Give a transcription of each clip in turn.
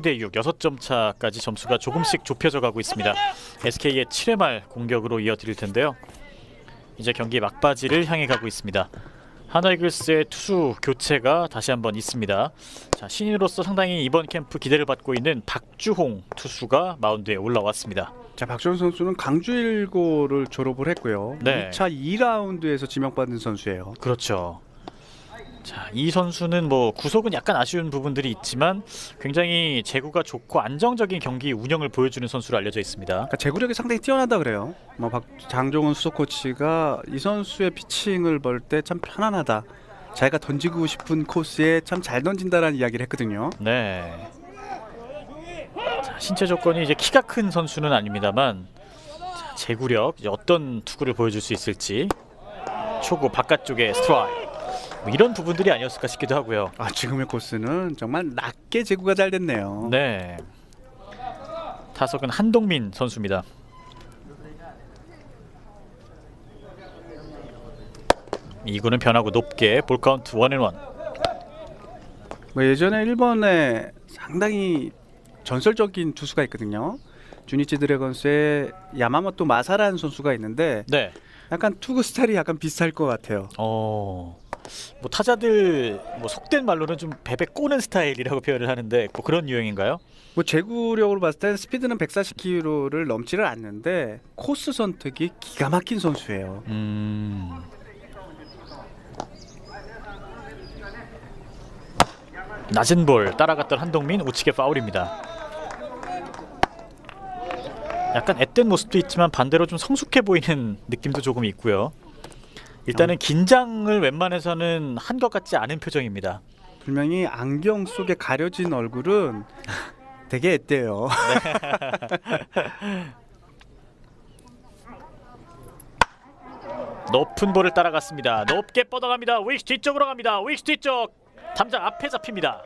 2대 6, 6점 차까지 점수가 조금씩 좁혀져 가고 있습니다. SK의 7회 말 공격으로 이어드릴 텐데요. 이제 경기 막바지를 향해 가고 있습니다. 하나이글스의 투수 교체가 다시 한번 있습니다. 자, 신인으로서 상당히 이번 캠프 기대를 받고 있는 박주홍 투수가 마운드에 올라왔습니다. 자 박주원 선수는 강주일고를 졸업을 했고요. 네. 2차 2라운드에서 지명받은 선수예요. 그렇죠. 자, 이 선수는 뭐 구속은 약간 아쉬운 부분들이 있지만 굉장히 제구가 좋고 안정적인 경기 운영을 보여주는 선수로 알려져 있습니다. 그러니까 제구력이 상당히 뛰어나다 그래요. 뭐 박, 장종훈 수석 코치가 이 선수의 피칭을 볼 때 참 편안하다. 자기가 던지고 싶은 코스에 참 잘 던진다라는 이야기를 했거든요. 네. 자, 신체 조건이 이제 키가 큰 선수는 아닙니다만 자, 제구력 어떤 투구를 보여줄 수 있을지 초구 바깥쪽에 스트라이크 뭐 이런 부분들이 아니었을까 싶기도 하고요. 아 지금의 코스는 정말 낮게 제구가 잘 됐네요. 네. 타석은 한동민 선수입니다. 이구는 변하고 높게 볼 카운트 원앤원. 뭐 예전에 일본에 상당히 전설적인 투수가 있거든요. 주니치 드래곤스의 야마모토 마사라는 선수가 있는데 네. 약간 투구 스타일이 약간 비슷할 것 같아요. 어. 뭐 타자들 뭐 속된 말로는 좀 베베 꼬는 스타일이라고 표현을 하는데 뭐 그런 유형인가요? 뭐 제구력으로 봤을 때 스피드는 140km를 넘지를 않는데 코스 선택이 기가 막힌 선수예요. 음. 낮은 볼 따라갔던 한동민 우측에 파울입니다. 약간 앳된 모습도 있지만 반대로 좀 성숙해 보이는 느낌도 조금 있고요. 일단은 긴장을 웬만해서는 한 것 같지 않은 표정입니다. 분명히 안경 속에 가려진 얼굴은 되게 앳돼요. 높은 볼을 따라갔습니다. 높게 뻗어갑니다. 위익스 뒤쪽으로 갑니다. 위익스 뒤쪽 담장 앞에 잡힙니다.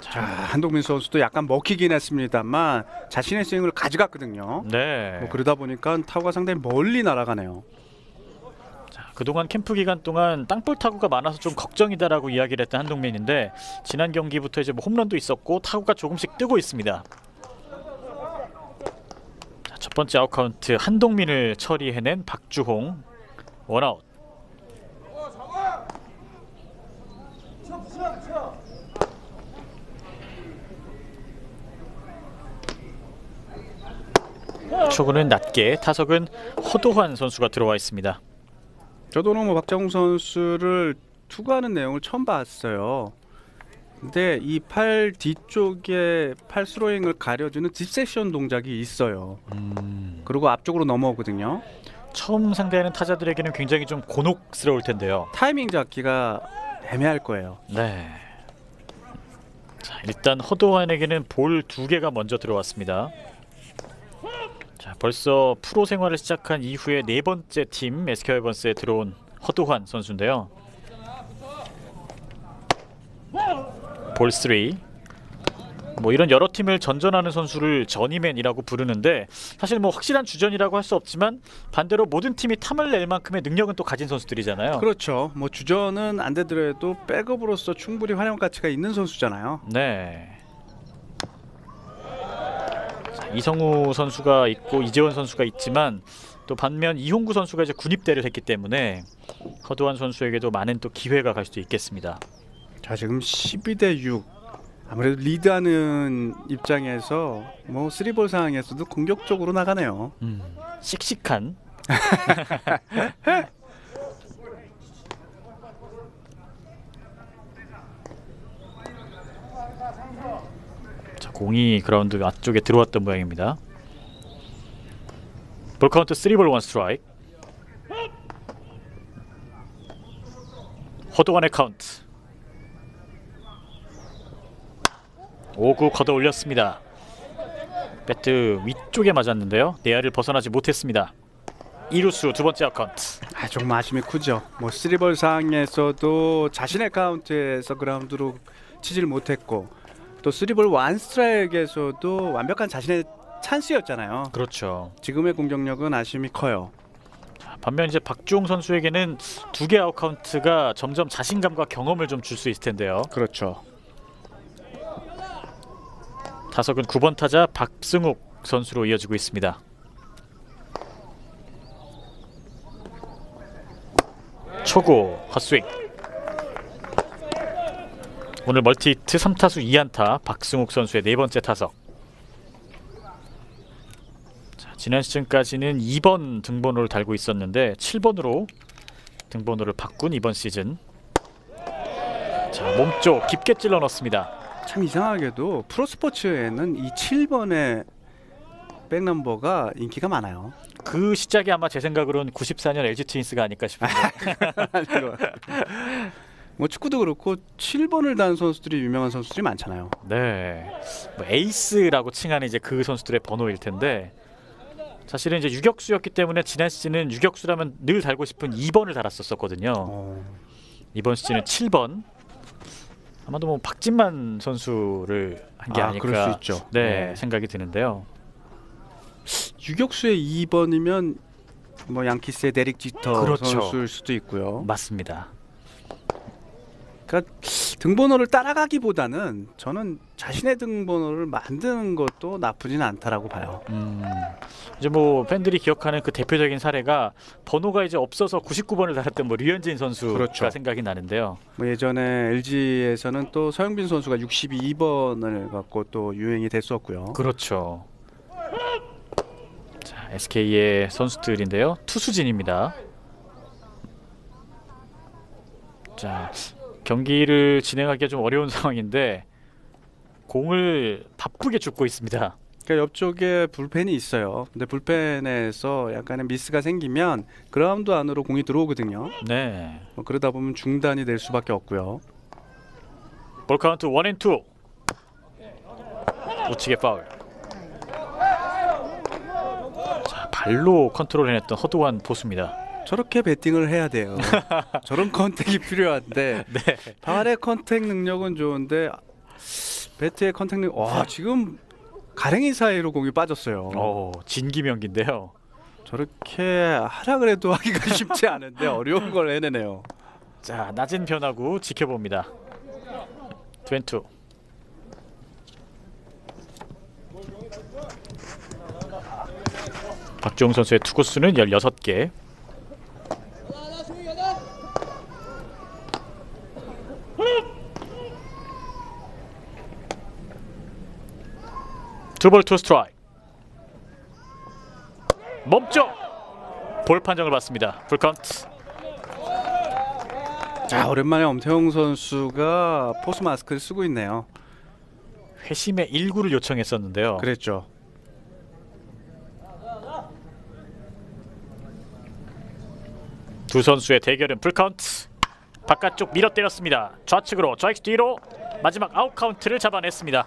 자, 한동민 선수도 약간 먹히긴 했습니다만 자신의 스윙을 가져갔거든요. 네. 뭐 그러다 보니까 타구가 상당히 멀리 날아가네요. 자, 그동안 캠프 기간 동안 땅볼 타구가 많아서 좀 걱정이다라고 이야기를 했던 한동민인데 지난 경기부터 이제 뭐 홈런도 있었고 타구가 조금씩 뜨고 있습니다. 자, 첫 번째 아웃 카운트 한동민을 처리해낸 박주홍 원아웃. 초구는 낮게 타석은 허도환 선수가 들어와 있습니다. 저도 뭐 박정우 선수를 투구하는 내용을 처음 봤어요. 근데 이 팔 뒤쪽에 팔 스로잉을 가려주는 딥세션 동작이 있어요. 그리고 앞쪽으로 넘어오거든요. 처음 상대하는 타자들에게는 굉장히 좀 곤혹스러울 텐데요. 타이밍 잡기가 애매할 거예요. 네. 자, 일단 허도환에게는 볼 두 개가 먼저 들어왔습니다. 자, 벌써 프로 생활을 시작한 이후에 네 번째 팀 SK 와이번스에 들어온 허도환 선수인데요. 볼 3. 뭐 이런 여러 팀을 전전하는 선수를 전이맨이라고 부르는데 사실 뭐 확실한 주전이라고 할 수 없지만 반대로 모든 팀이 탐을 낼 만큼의 능력은 또 가진 선수들이잖아요. 그렇죠. 뭐 주전은 안 되더라도 백업으로서 충분히 활용 가치가 있는 선수잖아요. 네. 자, 이성우 선수가 있고 이재원 선수가 있지만 또 반면 이홍구 선수가 이제 군입대를 했기 때문에 허도환 선수에게도 많은 또 기회가 갈 수도 있겠습니다. 자 지금 12대 6 아무래도 리드하는 입장에서 뭐 쓰리볼 상황에서도 공격적으로 나가네요. 음, 씩씩한. 공이 그라운드 앞쪽에 들어왔던 모양입니다. 볼 카운트 3볼 1 스트라이크. 허도환의 카운트. 5구 걷어 올렸습니다. 배트 위쪽에 맞았는데요. 내야를 벗어나지 못했습니다. 이루수 두 번째 아카운트. 아 조금 아쉬움이 크죠. 뭐 쓰리볼 상황에서도 자신의 카운트에서 그라운드로 치질 못했고 또 쓰리볼 원 스트라이크에서도 완벽한 자신의 찬스였잖아요. 그렇죠. 지금의 공격력은 아쉬움이 커요. 반면 이제 박주홍 선수에게는 두 개 아웃 카운트가 점점 자신감과 경험을 좀 줄 수 있을 텐데요. 그렇죠. 타석은 9번 타자 박승욱 선수로 이어지고 있습니다. 초구 헛스윙 오늘 멀티히트 3타수 2안타 박승욱 선수의 네 번째 타석. 자, 지난 시즌까지는 2번 등번호를 달고 있었는데 7번으로 등번호를 바꾼 이번 시즌. 자 몸쪽 깊게 찔러 넣습니다. 참 이상하게도 프로스포츠에는 이 7번의 백넘버가 인기가 많아요. 그 시작이 아마 제 생각으로는 94년 LG 트윈스가 아닐까 싶은데 뭐 축구도 그렇고 7번을 단 선수들이 유명한 선수들이 많잖아요. 네, 뭐 에이스라고 칭하는 이제 그 선수들의 번호일 텐데 사실은 이제 유격수였기 때문에 지난 시즌은 유격수라면 늘 달고 싶은 2번을 달았었거든요. 어, 이번 시즌은 7번. 아마도 뭐 박진만 선수를 한 게 아, 아, 닐까 그럴 수 있죠. 네, 네. 생각이 드는데요. 유격수의 2번이면 뭐 양키스의 데릭 지터 그렇죠. 선수일 수도 있고요. 맞습니다. 그러니까 등번호를 따라가기보다는 저는 자신의 등번호를 만드는 것도 나쁘진 않다라고 봐요. 음, 이제 뭐 팬들이 기억하는 그 대표적인 사례가 번호가 이제 없어서 99번을 달았던 뭐 류현진 선수가 그렇죠. 생각이 나는데요. 뭐 예전에 LG에서는 또 서영빈 선수가 62번을 갖고 또 유행이 됐었고요. 그렇죠. 자, SK의 선수들인데요. 투수진입니다. 자, 경기를 진행하기가 좀 어려운 상황인데 공을 바쁘게 줍고 있습니다. 그러니까 옆쪽에 불펜이 있어요. 근데 불펜에서 약간의 미스가 생기면 그라운드 안으로 공이 들어오거든요. 네. 뭐 그러다 보면 중단이 될 수밖에 없고요. 볼 카운트 원앤 투. 우측의 파울. 자, 발로 컨트롤해냈던 허드완 포수입니다. 저렇게 배팅을 해야 돼요. 저런 컨택이 필요한데 네. 발의 컨택 능력은 좋은데 배트의 컨택 능. 와 지금 가랭이 사이로 공이 빠졌어요. 어, 진기명기인데요. 저렇게 하라 그래도 하기가 쉽지 않은데 어려운 걸 해내네요. 자 낮은 변화구 지켜봅니다. 트웬투. 박종 선수의 투구수는 16개. 투볼 투 스트라이크. 멈춰. 볼 판정을 받습니다. 풀카운트. 자 오랜만에 엄태웅 선수가 포스 마스크를 쓰고 있네요. 회심의 일구를 요청했었는데요. 그랬죠. 두 선수의 대결은 풀카운트. 바깥쪽 밀어 때렸습니다. 좌측으로 좌익 뒤로 마지막 아웃 카운트를 잡아냈습니다.